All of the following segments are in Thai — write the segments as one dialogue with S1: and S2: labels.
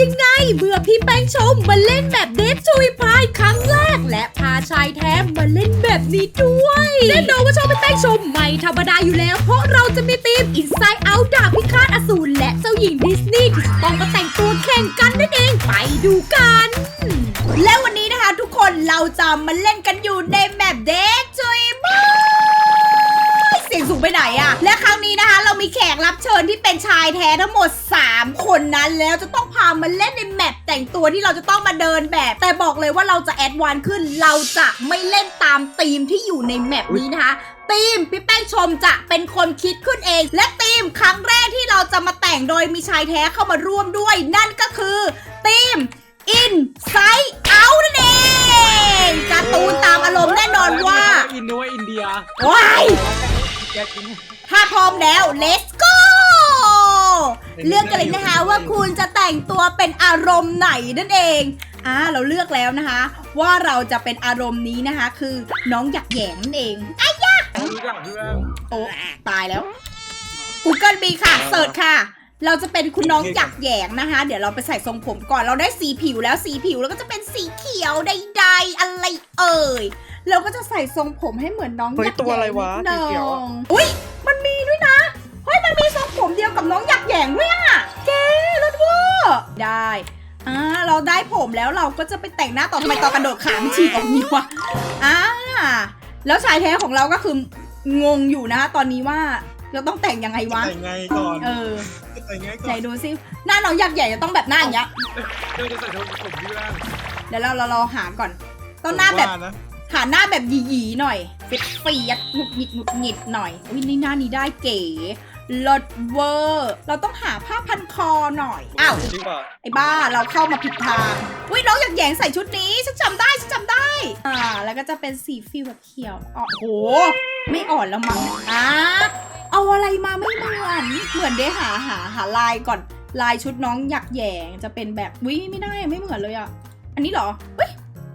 S1: ยังไงเมื่อพี่แป้งชมมาเล่นแบบเดฟชุยพายครั้งแรก และพาชายแท้มาเล่นแบบนี้ด้วยแน่นอนว่าชอบพี่แป้งชมไม่ธรรมดาอยู่แล้ว เพราะเราจะมีทีม Inside Out ดาบพิฆาตอสูรและเจ้าหญิงดิสนีย์ที่จะต้องมาแต่งตัวแข่งกันนั่นเองไปดูกัน และวันนี้นะคะทุกคนเราจะมาเล่นกันอยู่ในแบบเดฟชุยพาย ไปไหนอะและครั้งนี้นะคะ เรามีแขกรับเชิญที่เป็นชายแท้ทั้งหมด 3 คนนั้นแล้วจะต้องพามาเล่นในแมปแต่งตัวที่เราจะต้องมาเดินแบบ แต่บอกเลยว่าเราจะแอดวานซ์ขึ้น เราจะไม่เล่นตามธีมที่อยู่ในแมปนี้นะคะธีมพี่แป้งชมจะเป็นคนคิดขึ้นเอง และธีมครั้งแรกที่เราจะมาแต่งโดยมีชายแท้เข้ามาร่วมด้วย นั่นก็คือธีม Inside Out นั่นเองการ์ตูนตามอารมณ์แน่นอนว่า
S2: อินโนว่าอินเดีย
S1: ว้าย
S2: แกกิน
S1: ถ้าพร้อมแล้ว let's go เลือกกันเลยนะคะว่าคุณจะแต่งตัวเป็นอารมณ์ไหนนั่นเอง อ่า เราเลือกแล้วนะคะ ว่าเราจะเป็นอารมณ์นี้นะคะ คือน้องหยักแหยงนั่นเองอะ
S2: รู้จักเพื่อน
S1: โอ้ตายแล้ว Google มีค่ะเสิร์ชค่ะ เราจะเป็นคุณน้องหยักแหยงนะคะ เดี๋ยวเราไปใส่ทรงผมก่อนเราได้สีผิวแล้วสีผิวแล้วก็จะเป็นสีเขียวใดๆอะไรเอ่ยเราก็จะใส่ทรงผมให้เหมือนน้อง
S3: เฮ้ย
S1: หยัก
S3: ตัว
S1: แหย
S3: อะไร
S1: ง
S3: วะ
S1: นิด
S3: สีเขียวอะ
S1: นึงอุ้ยมันมีด้วยนะเฮ้ยมันมีทรงผมเดียวกับน้องหยักแหยงด้วยอะเก๋รถเวอร์ได้อ่าเราได้ผมแล้วเราก็จะไปแต่งหน้าต่อทำไมต่อกระโดดขาไม่ฉีกออกนี้วะอ่าแล้วชายแท้ของเราก็คืองงอยู่นะคะตอนนี้ว่าเราต้องแต่งยังไงวะ
S4: แต่งไงก่อน
S1: เออ
S4: แต่งไงก่
S1: ไหน
S4: อน
S1: ดูซิหน้าน้องยักษ์ใหญ่จะต้องแบบหน้าอย่างเงี้ย
S2: เพื่อนจะใส่ทองผมเพื่อน
S1: เดี๋ยวเราเราเราหาก่อน ต้องหน้าแบบ
S4: ผมว่นะ
S1: หาหน้าแบบหยีๆหน่อยเฟียดเฟียดหงุดหงิดหงุดหงิดหน่อยอุ้ยนี่หน้านี้ได้เก๋ลดเวอร์เราต้องหาผ้าพันคอหน่อยอ้าว
S3: จริงป่ะ
S1: ไอ้บ้าเราเข้ามาผิดทางอุ้ยน้องอยากแหยงใส่ชุดนี้ฉันจำได้ฉันจำได้ อ่า แล้วก็จะเป็นสีฟิลแบบเขียวอ๋อโห ไม่อ่อนแล้วมั้งอ่า เอาอะไรมาไม่เหมือน เหมือนได้หาหาหาลายก่อน ลายชุดน้องอยากแหยงจะเป็นแบบวิไม่ได้ไม่เหมือนเลยอะอันนี้เหรอเฮ้ย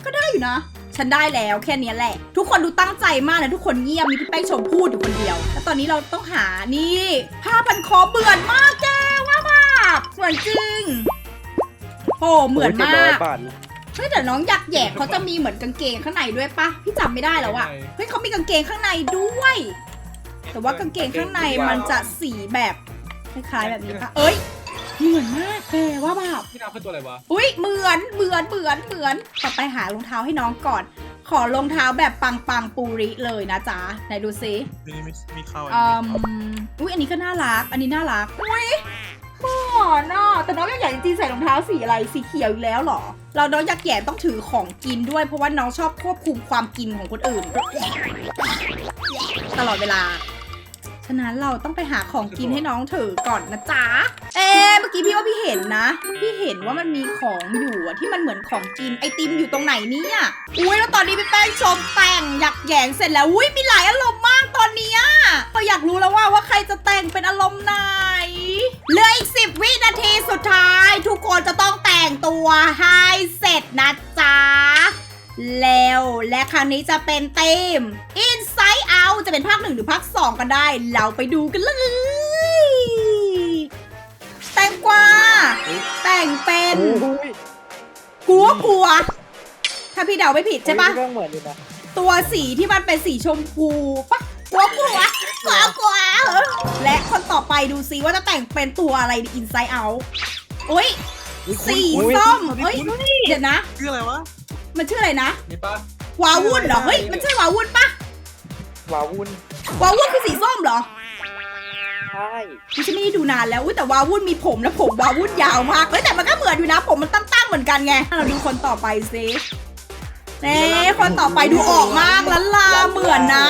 S1: ก็ได้อยู่นะ ฉันได้แล้วแค่เนี้ยแหละ ทุกคนดูตั้งใจมากนะทุกคนเงียบมีพี่แป้งชมพูดอยู่คนเดียว แล้วตอนนี้เราต้องหานี่ผ้าพันคอเบื่อนมากแกว่าแบบเหมือนจริงโอ้เหมือน
S3: โยจ็ด
S1: มา
S3: ร้ย
S1: ก
S3: บาท
S1: เฮ้ยแต่น้องอยากแหยกเขาจะมีเหมือนกางเกงข้างในด้วยปะพี่จำไม่ได้แล้วอะเฮ้ยเขามีกางเกงข้างในด้วย แต่ว่ากางเกงข้างในมันจะสีแบบคล้ายๆแบบนี้ปะเอ้ยเหมือนมากแกว่าแบบ
S2: พี่น้ำคือตัวอะไรวะ
S1: อุ้ยเหมือนเหมือนเหมือนเหมือนต่อไปหารองเท้าให้น้องก่อน ขอรองเท้าแบบปังปังๆปูริเลยนะจ๊ะไหนดูซิ
S4: ทีนี้ไม่ไม่เข้า
S1: อืมอุ้ยอันนี้ก็น่ารัก อันนี้น่ารักอุ้ยหมอนอะแต่น้องอยากใหญ่จริงๆใส่รองเท้าสีอะไรสีเขียวอีกแล้วเหรอ เราน้องอยากแย่ต้องถือของกินด้วยเพราะว่าน้องชอบควบคุมความกินของคนอื่น ตลอดเวลา ฉะนั้นเราต้องไปหาของกินให้น้องถือก่อนนะจ๊ะ เอ๊เมื่อกี้พี่ว่าพี่เห็นนะ พี่เห็นว่ามันมีของอยู่อะที่มันเหมือนของกินไอติมอยู่ตรงไหนเนี่ยอุ้ยแล้วตอนนี้พี่แป้งชมแต่งอยากแยงเสร็จแล้วอุ้ยมีหลายอารมณ์มากตอนนี้ยเราอยากรู้แล้วว่าว่าใครจะแต่งเป็นอารมณ์ไหนเหลืออีกสิบวินาทีสุดท้าย ทุกคนจะต้องแต่งตัวให้เสร็จนะจ๊ะ แล้วและครั้งนี้จะเป็นเต็ม Inside Out จะเป็นภาคหนึ่งหรือภาคสองก็ได้ เราไปดูกันเลย แตงกวาแต่งเป็น
S3: โอ้ย
S1: กัวกัว ถ้าพี่เดาไม่ผิดใช่ปะ
S3: เรื่องเหมือนอยู่นะ
S1: ตัวสีที่มันเป็นสีชมพูปะกัวกัวกัวกัวและคนต่อไปดูซิว่าจะแต่งเป็นตัวอะไรใน Inside Out อุ้ยสีส้มเอ้ยเดี๋ยวนะ
S4: ชื่ออะไรวะ
S1: มันชื่ออะไรนะ
S2: นี่ปะ
S1: วาวุ่นเหรอ เฮ้ย มันชื่อวาวุ่นปะ
S3: วาวุ่น
S1: วาวุ่นคือสีส้มเหรอ
S3: ใช่
S1: ดิฉันไม่ได้ดูนานแล้วอุ๊ยแต่วาวุ่นมีผมแล้วผมวาวุ่นยาวมาก เฮ้ยแต่มันก็เหมือนอยู่นะ ผมมันตั้งๆเหมือนกันไง เราดูคนต่อไปซิเน่คนต่อไปดูออกมากลันลาเหมือนนะ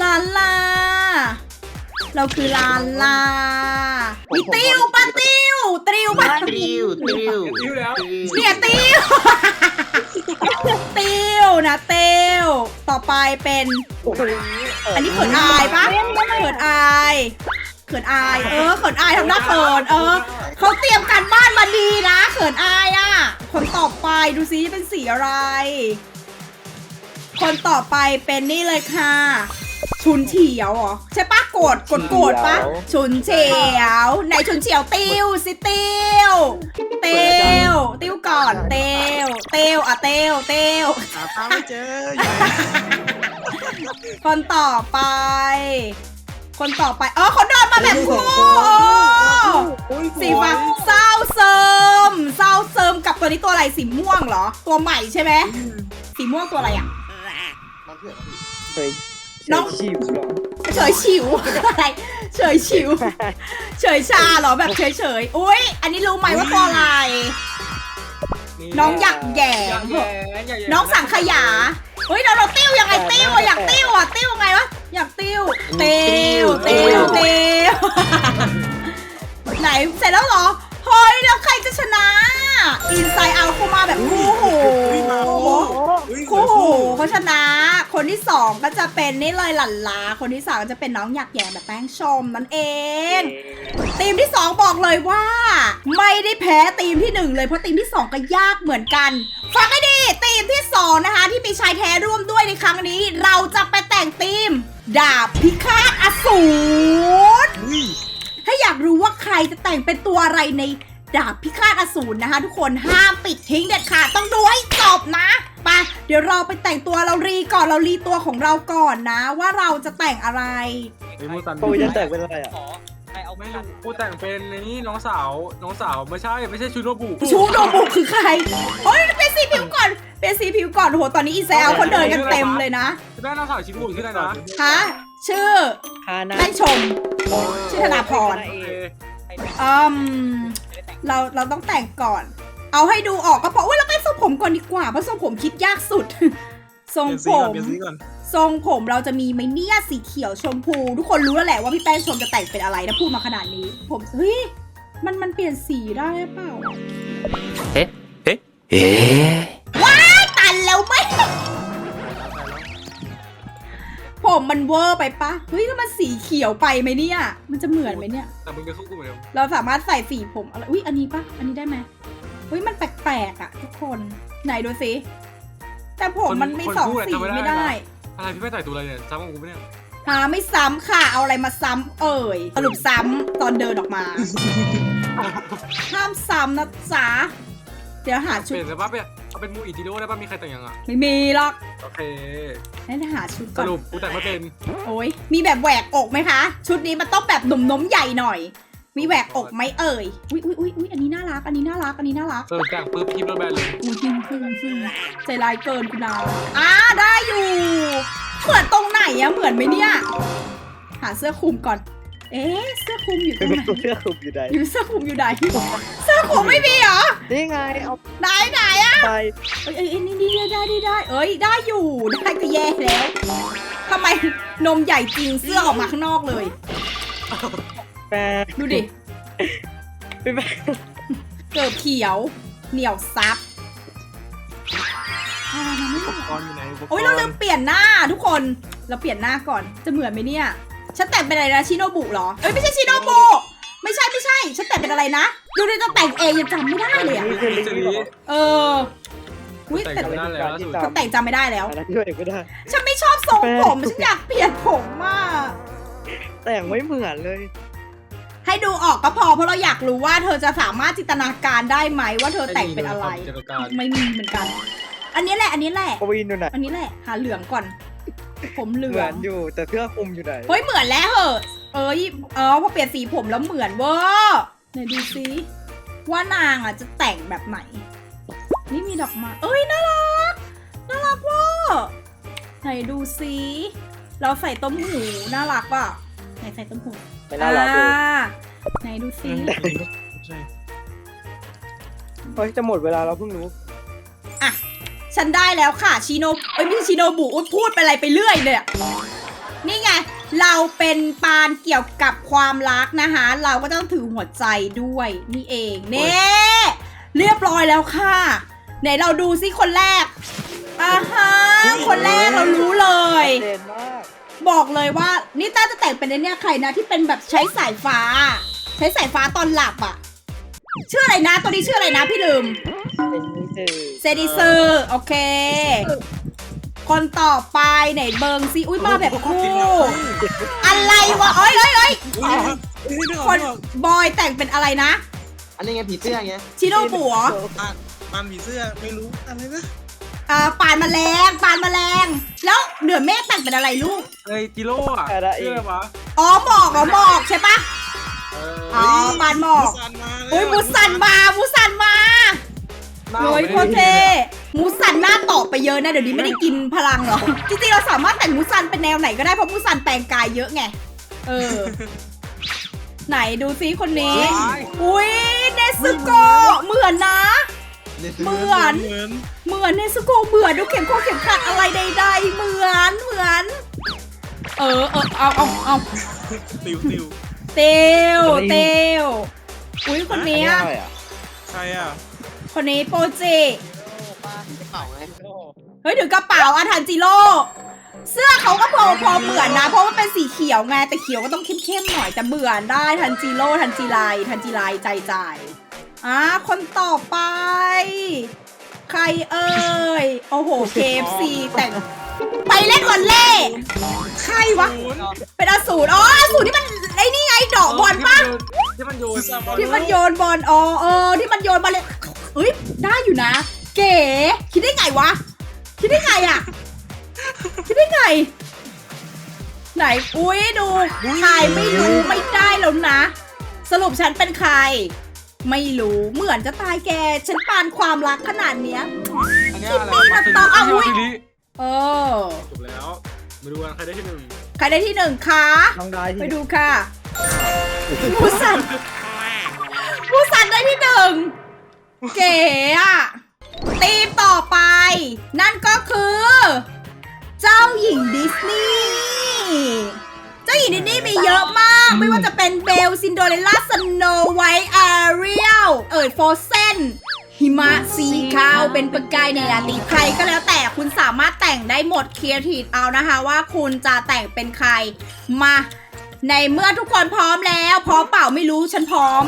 S1: ลานลา เราคือลานลามีติวปะติวติวปะ
S4: ติวติว
S2: ยิ้วแล้ว
S1: เนี่ยติว ติวนะติวต่อไปเป็น
S3: โอ้โห
S1: อันนี้เขินอายปะเขินอายเขินอาย เออเขินอายทำหน้าเขินเออเขาเตรียมการบ้านมาดีนะเขินอายอะ คนต่อไปดูซิเป็นสีอะไร คนต่อไปเป็นนี่เลยค่ะ ชุนเฉียวเหรอใช่ปะโกรธกดโกรธปะชุนเฉียวไหนชุนเฉียวติวสิติวเตียวติวก่อนเตียวเตียวอะเตียวเตียว
S4: หาตามไม่เจออยู่ไหน
S1: คนต่อไป คนต่อไปอ๋อเขาเดินมาแบบคู่สีฟ้าเศร้าเซิมเศร้าเซิมกับตัวนี้ตัวอะไรสีม่วงเหรอ ตัวใหม่ใช่ไหมสีม่วงตัวอะไรอะ
S3: เฮ้ย
S1: น้ อง
S3: ชีพเหรอ
S1: เฉยฉิว อะไรเฉยฉิว เฉยชาเหรอแบบเฉยเฉยๆอุ้ยอันนี้รู้ไหมว่าตัวอะไร น้องอยากแหย่
S2: อยากแย่อยากแย่
S1: น้องสั่งขยาเฮ้ยเราเราติ้วยังไงติ้วอะอยากติ้วอะติ้วไงวะอยากติ้วติ้วติ้วติ้วไหนเสร็จแล้วเหรอเฮ้ยแล้วใครจะชนะ อินไซด์เอาเข้ามาแบบคู่หู
S4: เฮ้ย
S1: คู่หูเขาชนะ คนที่สองก็จะเป็นนี่เลยหลั่นลา คนที่สามก็จะเป็นน้องอยากแย่แบบแป้งชมนั่นเองทีมที่2บอกเลยว่า ไม่ได้แพ้ทีมที่1เลยเพราะทีมที่2ก็ยากเหมือนกันฟังให้ดีทีมที่2นะคะที่มีชายแท้ร่วมด้วยในครั้งนี้ เราจะไปแต่งทีมดาบพิฆาตอสูร
S4: อุ้ย
S1: ถ้าอยากรู้ว่าใครจะแต่งเป็นตัวอะไรในดาบพิฆาตอสูรนะคะ ทุกคนห้ามปิดทิ้งเด็ดขาดต้องดูให้จบนะไปเดี๋ยวเราไปแต่งตัวเรารีก่อนเรารีตัวของเราก่อนนะ ว่าเราจะแต่งอะไร
S2: ไอ้มูสัน
S3: โอ้ยจะแตกเป็นอะไรอะ
S2: ไม่รู้กูแต่งเป็นในนี่น้องสาวน้องสาวไม่ใช่ไม่ใช่ชูโนบุ
S1: ชูโนบุคือใครโอ้ยเป็นสีผิวก่อนเป็นสีผิวก่อนโหตอนนี้อีแซลเขาเดินกันเต็มเลยนะ
S2: แม่น้องสาวชิบุชื่ออะไรนะ
S1: ฮะ ชื่อ
S3: คานา
S1: ได้ชม ชื่อธนาพร
S2: อื
S1: มเราเราต้องแต่งก่อน เอาให้ดูออกก็พออุ้ยเราไปทรงผมก่อนดีกว่าเพราะทรงผมคิดยากสุด ทรงผม
S4: ส่
S1: ทรงผมเราจะมีไมเนี่ยสีเขียวชมพู ทุกคนรู้แล้วแหละว่าพี่แป้งชมจะแต่งเป็นอะไรถ้าพูดมาขนาดนี้ ผมเฮ้ยมันมันเปลี่ยนสีได้เปล่า เอ๊ะเอ๊ะเอ๊ะ ผมมันเวอร์ไปปะเฮ้ยแล้วมันสีเขียวไปไหมเนี่ย มันจะเหมือนไหมเนี่ย
S2: แต่มึงก็สู้กูเหมือนเดิม
S1: เราสามารถใส่สีผมอะไรอุ้ยอันนี้ปะอันนี้ได้ไหมเฮ้ยมันแปลกๆอะทุกคนไหนดูสิแต่ผมมันไม่สองสีไม่ได้
S2: อะไรพี่ไม่แต่งตัวอะไรเนี่ยจำของกูไม่เนี่ย
S1: หาไม่ซ้ำค่ะ เอาอะไรมาซ้ำเอ่ยสรุปซ้ำตอนเดินออกมา ห้ามซ้ำนะจ๊ะเดี๋ยวหา
S2: เป
S1: ชุด
S2: ลี่ยนสภาพไปเอา เป็นมูอิจิโร่ได้ป่ะมีใครแต่งยังอะ
S1: ไม่มีหรอก
S2: โอเค
S1: ให้หาชุด
S2: ส
S1: ก่อน
S2: รุปกูแต่งไม่เป็น
S1: โอ้ยมีแบบแหวกอกไหมคะ ชุดนี้มันต้องแบบหนุ่มน้มใหญ่หน่อย มีแหวกอกไหมเอ่ย อุ้ยอุ้ยอุ้ยอุ้ยอันนี้น่ารัก อันนี้น่ารัก อันนี้น่ารัก
S2: สรุปแต่งปุ๊บคลิปโดนแบนเลย
S1: อุ้ยจริงจริงจริงใจร้ายเกินคุณนาอ่าได้อยู่ เหมือนตรงไหนอะเหมือนไหมเนี่ย หาเสื้อคลุมก่อน เอ๊ะเสื้อคลุมอยู่ตรงไหน
S3: เสื้อคลุมอยู่ไหน
S1: อยู่เสื้อคลุมอยู่ไหนเสื้อคลุมไม่มีเหรอ
S3: นี่ไงเอา
S1: ไหนไหนอะ
S3: ไป
S1: เอ้ยเอ้ยเอ้ยนี่นี่ได้ได้ได้เอ้ยได้อยู่ได้ก็แย่แล้วทำไมนมใหญ่จริงเสื้อออกมาข้างนอกเลย
S3: แปะ
S1: ดูดิ
S3: ไปแปะ
S1: เกิดเขียว เหนียวซับอะไรนะเนี่ย
S4: อุปกรณ์อยู่ไหนอุปกรณ์
S1: โอ้ยเราลืมเปลี่ยนหน้าทุกคน เราเปลี่ยนหน้าก่อน จะเหมือนไหมเนี่ย ฉันแต่งเป็นอะไรนะชิโนบุเหรอ เอ้ยไม่ใช่ชิโนบุไม่ใช่ไม่ใช่ ฉันแต่งเป็นอะไรนะ ดูดิจะแต่งเองยังจำไม่ได้เลยอะ
S3: นี่คือลิง
S2: เจ
S3: ก์นี่
S2: ลี
S3: เหรอ
S1: เอออุ้ย
S2: แต่ง
S1: แต่
S2: ไม่ได้แล้วล่าสุด
S1: ฉันแต่งจำไม่ได้แล้ว
S3: อันนั้นด้วยไม่ได้
S1: ฉันไม่ชอบทรงผมฉันอยากเปลี่ยนผมมาก
S3: แต่งไม่เหมือนเลย
S1: ให้ดูออกก็พอเพราะเราอยากรู้ว่าเธอจะสามารถจินตนาการได้ไหมว่าเธอแต่งเป็นอะไร
S2: จินตนาการ
S1: ไม่มีเหมือนกัน อันนี้แหละอันนี้แหละ
S3: ปวีนอยู่ไหน
S1: อันนี้แหละหาเหลืองก่อน ผมเหลื
S3: เหมื
S1: อ
S3: องนอยู่แต่เสื้อคลุมอยู่ไหน
S1: เฮ้ยเหมือนแล้วเหอะเอ้ยเออพอเปลี่ยนสีผมแล้วเหมือนเวอร์ไหนดูซิว่านางอะจะแต่งแบบไหน นี่มีดอกไม้เอ้ยน่ารักน่ารักเวอร์ไหนดูซิเราใส่ต้มหูน่ารักป่ะไหนใส่ต้มหู
S3: ไม่น่ารักเลย
S1: อ่าไหนดูซิ
S4: ใช่
S3: เฮ้ยจะหมดเวลาเราเพิ่งรู้
S1: ฉันได้แล้วค่ะชิโนเอ้ยไม่ใช่ชิโนบุอุ๊ยพูดไปอะไรไปเรื่อยเลยอะนี่ไง เราเป็นปานเกี่ยวกับความรักนะคะ เราก็ต้องถือหัวใจด้วยนี่เองเน่เรียบร้อยแล้วค่ะ ไหนเราดูซิคนแรกอ่าฮะคนแรกเรารู้เลย
S3: เด่นมาก
S1: บอกเลยว่านี่ต้าจะแต่งเป็นไอ้เนี่ยใครนะที่เป็นแบบใช้สายฟ้า ใช้สายฟ้าตอนหลับอะ ชื่ออะไรนะ ตัวนี้ชื่ออะไรนะพี่ลืม
S3: เป็นนี่คือ
S1: เซดิซือโอเค คนต่อไปไหนเบิงซิอุ้ยมาแบบคู่ อะไรวะเอ้ยเอ้ยเอ้ย
S4: อุ้ยเฮ้ยนึกออก
S1: คน
S4: นึกออก
S1: บอยแต่งเป็นอะไรนะ
S5: อันนี้ไงผีเสื้อไง
S1: ชิโนบุเหรอ
S4: ปานปานผีเสื้อไม่รู้อะไรนะ
S1: อ่าปานแมลงปานแมลง แล้วเหนือเมฆแต่งเป็นอะไรลูก
S2: ไอ้จิโร่อะ
S3: อะไรอีก
S2: ชื่ออะไรวะ
S1: อ๋อหมอกอ๋อหมอกใช่ปะ
S2: เออ
S1: อ๋อปานหมอก
S4: มูซันมาแล้ว
S1: อุ้ยมูสันมามูสันมา
S2: หน้า
S1: โอ้ย
S2: ไม่
S1: โค
S2: ได้
S1: ตรเท่มูสันหน้าตอบไปเยอะนะ เดี๋ยวนี้ไม่ได้กินพลังหรอกจริงๆเราสามารถแต่งมูสันเป็นแนวไหนก็ได้เพราะมูสันแปลงกายเยอะไง เออ ไหนดูซิคนนี้ อุ้ยเนสโกะเหมือนนะ เหมือน
S4: เหมือน
S1: เหมือนเนสโกะเหมือนดูเข็มข้อเข็มขัดอะไรใดๆ เหมือนเหมือน เออเออเอาเอาเอา
S4: ติวติว
S1: เตวเตวอุ้ยคนเนี้ย
S4: ใครอะ
S1: คนนี้โปรเจ
S5: เป่าไง
S1: เฮ้ยถือกระเป๋าอาทันจิโร่เสื้อเขาก็พอพอเหมือนนะ เพราะว่าเป็นสีเขียวไงแต่เขียวก็ต้องเข้มๆหน่อยแต่เบื่อได้ทันจิโร่ทันจิไลทันจิไลใจใจอะคนต่อไป ใครเอ่ยโอ้โหเคฟซีแต่งไปเล่นวอลเล่ ใครวะ
S4: ศูนย์
S1: เป็นอสูรอ๋ออสูรที่มันไอ้นี่ไง ดอกบอลปะ
S2: ที่มันโยน
S1: ที่มันโยนบอลอ๋อเออที่มันโยนบอลเลยเอ้ยได้อยู่นะ เก๋คิดได้ไงวะ คิดได้ไงอะคิดได้ไง ไหนอุ้ยดูใครไม่รู้ไม่ได้แล้วนะ สรุปฉันเป็นใคร ไม่รู้เหมือนจะตายแก ฉันปานความรักขนาดเนี้ย
S2: อันเนี้ยอะไร
S1: ที่มีมันต้องเอาอุ๊ย
S2: ทีนี้
S1: เออ
S2: จบแล้วมาดูกันใครได้ที่หนึ่ง
S1: ใครได้ที่หนึ่งคะ
S3: น้องได้
S1: ไป
S3: ที่
S1: ดูค่ะ มูสันมูสันได้ที่หนึ่งเก๋อะตีมต่อไป นั่นก็คือ เจ้าหญิงดิสนีย์เจ้าหญิงดิสนีย์มีเยอะมาก ไม่ว่าจะเป็นเบลซินโดเรลล่าสโนไวท์แอเรียลเอิดโฟเซนหิมะสีขาวเป็นประกายในราตรีใครก็แล้วแต่คุณสามารถแต่งได้หมดเคียร์ทีเอานะคะว่าคุณจะแต่งเป็นใครมา ในเมื่อทุกคนพร้อมแล้ว พร้อมเปล่าไม่รู้ฉันพร้อม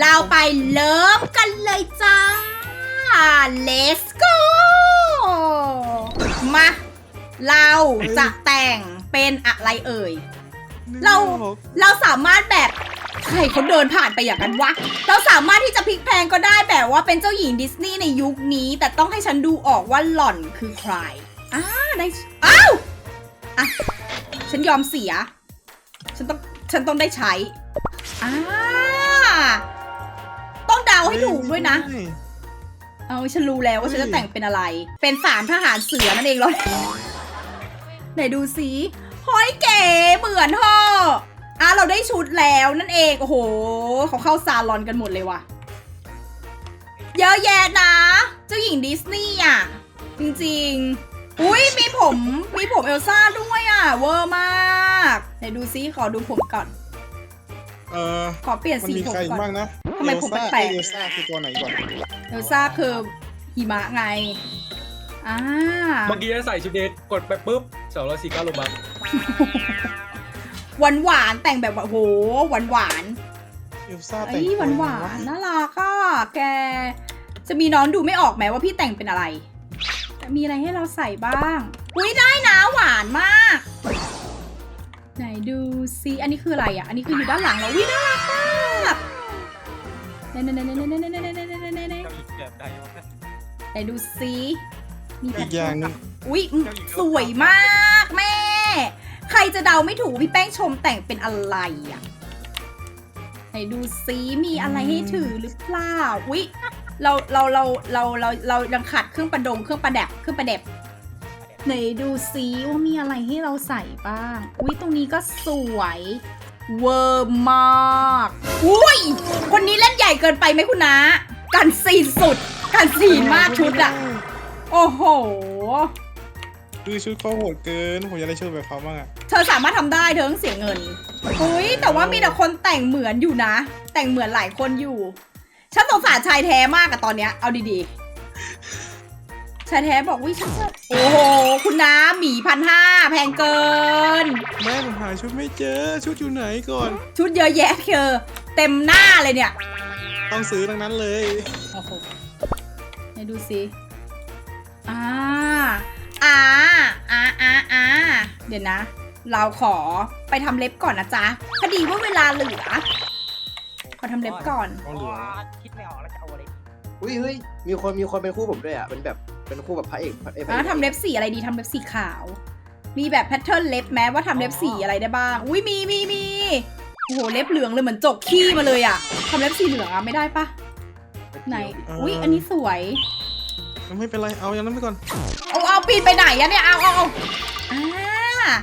S1: เราไปเริ่มกันเลยจ้า let's go มา เราจะแต่งเป็นอะไรเอ่ย เรา เราสามารถแบบใครเขาเดินผ่านไปอย่างนั้นวะ เราสามารถที่จะพลิกแพลงก็ได้แบบว่าเป็นเจ้าหญิงดิสนีย์ในยุคนี้ แต่ต้องให้ฉันดูออกว่าหล่อนคือใคร อ้าได้ อ้าว อะ ฉันยอมเสีย ฉันต้องฉันต้องได้ใช้อ่าต้องเดาให้ถูกด้วยนะ เอาฉันรู้แล้วว่าฉันจะแต่งเป็นอะไร เป็นสามทหารเสือนั่นเองเหรอไหนดูสิเฮ้ยเก๋เหมือนเธออะเราได้ชุดแล้วนั่นเองโอ้โหเขาเข้าซาลอนกันหมดเลยว่ะ เยอะแยะนะ เจ้าหญิงดิสนีย์อะ จริงๆ อุ้ยมีผมมีผมเอลซ่าด้วยอะ เวอร์มาก ไหนดูซิขอดูผมก่อน
S4: เออ
S1: ขอเปลี่ยน
S4: มัน
S1: สี
S4: มี
S1: ผม
S4: ใครอีก
S1: ก่อน
S4: บ้างนะ
S1: ทำไมผม
S4: เอลซ่า
S1: แปลกๆ
S4: เอลซ่าคือตัวไหนก่อน
S1: เอลซ่าคือหิมะไงอ่า
S2: เมื่อกี้จะใส่ชุดเดทกดไปปุ๊บสองร้อยสี่เก้าโลบัค
S1: หวานหวานๆแต่งแบบว่าโหหวานหวาน
S4: เอลซ่า
S1: ๆ
S4: แต่
S1: ไอ้
S4: ง
S1: ยหวานหวานๆน่ารักอะแก จะมีน้องดูไม่ออกไหมว่าพี่แต่งเป็นอะไรแต่มีอะไรให้เราใส่บ้าง อุ้ยได้นะหวานมากไหนดู ซิอันนี้คืออะไรอะ อันนี้คืออยู่ด้านหลังเรอวิน่ารักมากเน่เน่เน่เน่เน่เน่เนเน่เน่เน่เน่เน่เน่ไหนดูซิมีแพ
S4: อี
S1: ท
S4: ก
S1: เทิ
S4: อย่าง
S1: ร์น
S4: หนึ
S1: ปะ
S4: ง
S1: อุ๊ยสวยมากแม่ ใครจะเดาไม่ถูกพี่แป้งชมแต่งเป็นอะไรอะไหนดูซิมีอะไรให้ถือหรือเปล่าอุ๊ยเราเราเราเราเราเรายังขาดเครื่องประดงเครื่องประดับเครื่องประดับ ไหนดูซิว่ามีอะไรให้เราใส่บ้างอุ๊ยตรงนี้ก็สวยเวอร์มากอุ้ย คนนี้เล่นใหญ่เกินไปไหมคุณนะการซีนสุดการซีนมากชุดอะโอ้โห
S4: คือชุดเขาโหดเกินผมอยากได้ชุดแบบเขาบ้างอะ
S1: เธอสามารถทำได้เธอต้องเสียเงินอุ้ยแต่ว่ามีแต่คนแต่งเหมือนอยู่นะ แต่งเหมือนหลายคนอยู่ ฉันสงสารชายแท้มากอะตอนเนี้ยเอาดีๆ ชายแท้บอกวิฉันจะโอ้โห คุณน้าหมีพันห้าแพงเกิน
S4: แม่ผมหาชุดไม่เจอ ชุดอยู่ไหนก่อน
S1: ชุดเยอะแยะเธอเต็มหน้าเลยเนี่ย
S4: ต้องซื้อทั้งนั้นเลย
S1: โอ้โหไหนดูสิอ่าอ่าเดี๋ยวนะ เราขอไปทำเล็บก่อนนะจ๊ะพอดีว่าเวลาเหลือขอทำเล็บก่อน
S4: เอาเหลือ
S3: คิดไม่ออกแล้วจะเอาอะไร
S5: อุ้ยเฮ้ยมีคนมีคนเป็นคู่ผมด้วยอะเป็นแบบ เป็นคู่แบบพระเอกพระเอก
S1: อะทำเล็บสีอะไรดีทำเล็บสีขาว มีแบบแพทเทิร์นเล็บแม้ว่าทำเล็บสีอะไรได้บ้าง อุ้ยมีมีมีโอ้โหเล็บเหลืองเลยเหมือนจกขี้มาเลยอะทำเล็บสีเหลืองอะไม่ได้ปะไหน อุ้ยอันนี้สวย
S4: ไม่เป็นไร เอาอย่างนั้นไปก่อน
S1: เอาเอาปีนไปไหนอะเนี่ยเอาเอาเอาอ่า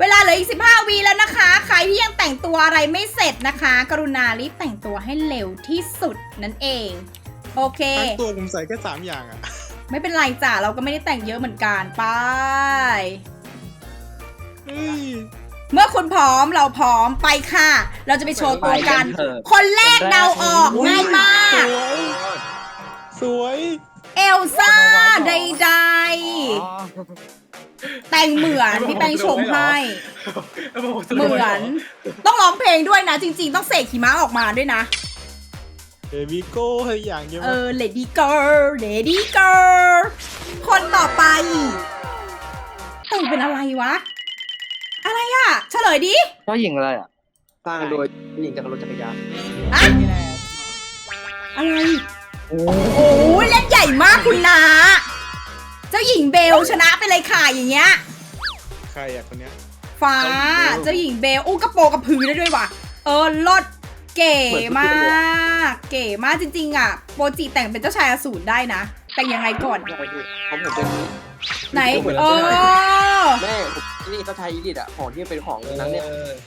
S1: เวลาเหลืออีก 15วีแล้วนะคะ ใครที่ยังแต่งตัวอะไรไม่เสร็จนะคะ กรุณารีบแต่งตัวให้เร็วที่สุดนั่นเอง โอเค
S4: ทั้งตัวผมใส่แค่สามอย่างอะ
S1: ไม่เป็นไรจ้ะเราก็ไม่ได้แต่งเยอะเหมือนกันไป
S4: เฮ้ย
S1: เมื่อคุณพร้อมเราพร้อมไปค่ะ เราจะไปโชว์ตัวกันคนแรกเดาออกง่ายมาก
S4: สวย
S1: เอลซ่าใดๆ แต่งเหมือนพี่แป้งชมให้ เหมือน ต้องร้องเพลงด้วยนะ จริง ๆ ต้องเสกหิมะออกมาด้วยนะ
S4: เบบี้โก้ให้อย่างเดียว
S1: เออ lady girl lady girl คนต่อไปแต่งเป็นอะไรวะ อะไรอะเฉลยดิ
S3: เจ้าหญิงอะไรอะ
S5: สร้างโดยหญิงจากรถจักรยาน
S1: อะอะไร โอ้โหเล่นใหญ่มากคุณนาเจ้าหญิงเบลชนะไปเลยค่ะอย่างเงี้ย
S4: ใครอะคนเนี้ย
S1: ฟ้า เจ้าหญิงเบลอู้กระโปรงกระพือได้ด้วยว่ะ เออลด เก๋มาก เก๋มากจริงๆอะ โปรจิแต่งเป็นเจ้าชายอสูรได้นะ แต่งยังไงก่อน
S5: ใช่พี่ผมผมเป็น
S1: ไหน
S5: เหมือน
S1: เอ
S5: เจ้าชาย
S1: อ
S5: แม่ผมนี่เจ้าชายอีดิทอะของที่เป็นของนั้นเนี่ย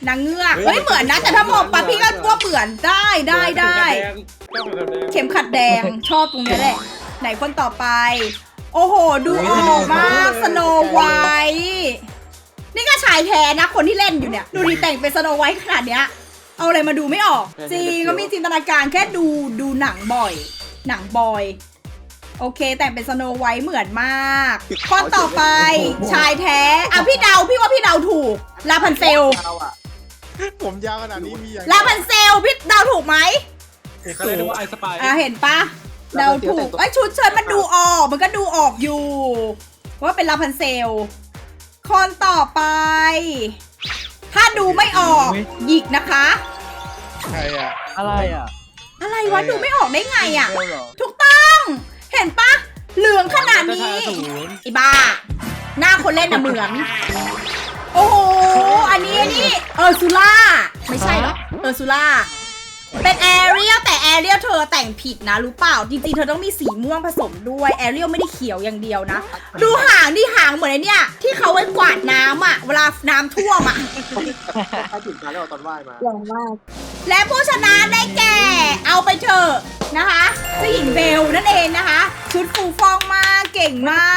S1: นางเงือกเฮ้ยเหมือนนะแต่ถ้ามองปะพี่ก็ว่าเหมือนได้ได้ได้เข็มขัดแดงชอบตรงนี้แหละ ไหนคนต่อไป โอ้โห ดูออกมากสโนไวท์นี่ก็ชายแท้นะคนที่เล่นอยู่เนี่ย ดูดีแต่งเป็นสโนไวท์ขนาดเนี้ย เอาอะไรมาดูไม่ออกจริงก็มีจินตนาการแค่ดูดูหนังบ่อย หนังบอย โอเค แต่งเป็นสโนไวท์เหมือนมากคนต่อไป ชายแท้อะพี่เดาพี่ว่าพี่เดาถูกลาพันเซล
S5: เราอะ
S4: ผมยาวขนาดนี้มีอย่าง
S1: ลาพันเซลพี่เดาถูกไหม
S2: ก็เลยนึกว่าไอสปาย
S1: อะเห็นปะเดาถูกไอ้ยชุดเชิ้ตมันดูออก มันก็ดูออกอยู่ว่าเป็นลาพันเซลคนต่อไป ถ้าดูไม่ออกหยิกนะคะ
S4: ใครอะ
S3: อะไรอะ
S1: อะไรวะดูไม่ออกได้ไงอะ
S3: เบลเหรอ
S1: ถูกต้อง เห็นปะเหลืองขนาดนี้ ไอ้บ้า หน้าคนเล่นน่ะเหมือน โอ้โห อันนี้อันนี้เออร์ซูล่า ไม่ใช่หรอเออร์ซูล่า เป็นแอเรียลแต่แอเรียลเธอแต่งผิดนะรู้เปล่า จริงๆ เธอต้องมีสีม่วงผสมด้วยแอเรียลไม่ได้เขียวอย่างเดียวนะ ดูหางดิหางเหมือนไอ้เนี่ย ที่เขาไว้กวาดน้ำอะเวลาน้ำท่วมอะ
S5: ถ้าจุดมาแล้วเอาตอนว่ายมา
S1: และผู้ชนะได้แก่ เอาไปเถอะนะคะเจ้าหญิงเบลนั่นเองนะคะ ชุดฟูฟองมากเก่งมา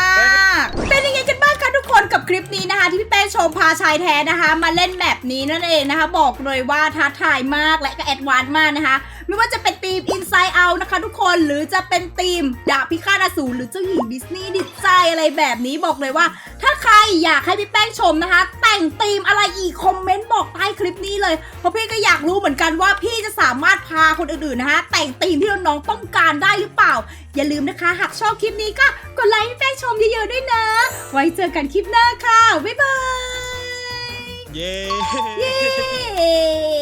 S1: ก เป็นยังไงกันบ้าง คะทุกคนกับคลิปนี้นะคะ ที่พี่เป้ชมพาชายแท้นะคะ มาเล่นแบบนี้นั่นเองนะคะ บอกเลยว่าท้าทายมากและก็แอดวานซ์มากนะคะ ไม่ว่าจะเป็นทีม Inside Out นะคะทุกคนหรือจะเป็นทีมดาบพิฆาตอสูรหรือเจ้าหญิงดิสนีย์ดิใจอะไรแบบนี้บอกเลยว่า ถ้าใครอยากให้พี่แป้งชมนะคะ แต่งธีมอะไรอีกคอมเมนต์บอกใต้คลิปนี้เลย เพราะพี่ก็อยากรู้เหมือนกันว่าพี่จะสามารถพาคนอื่นๆนะคะแต่งธีมที่น้องๆต้องการได้หรือเปล่า อย่าลืมนะคะหากชอบคลิปนี้ก็กดไลค์ให้พี่แป้งชมเยอะๆด้วยนะ ไว้เจอกันคลิปหน้าค่ะบ๊ายบาย
S4: เย้
S1: เย้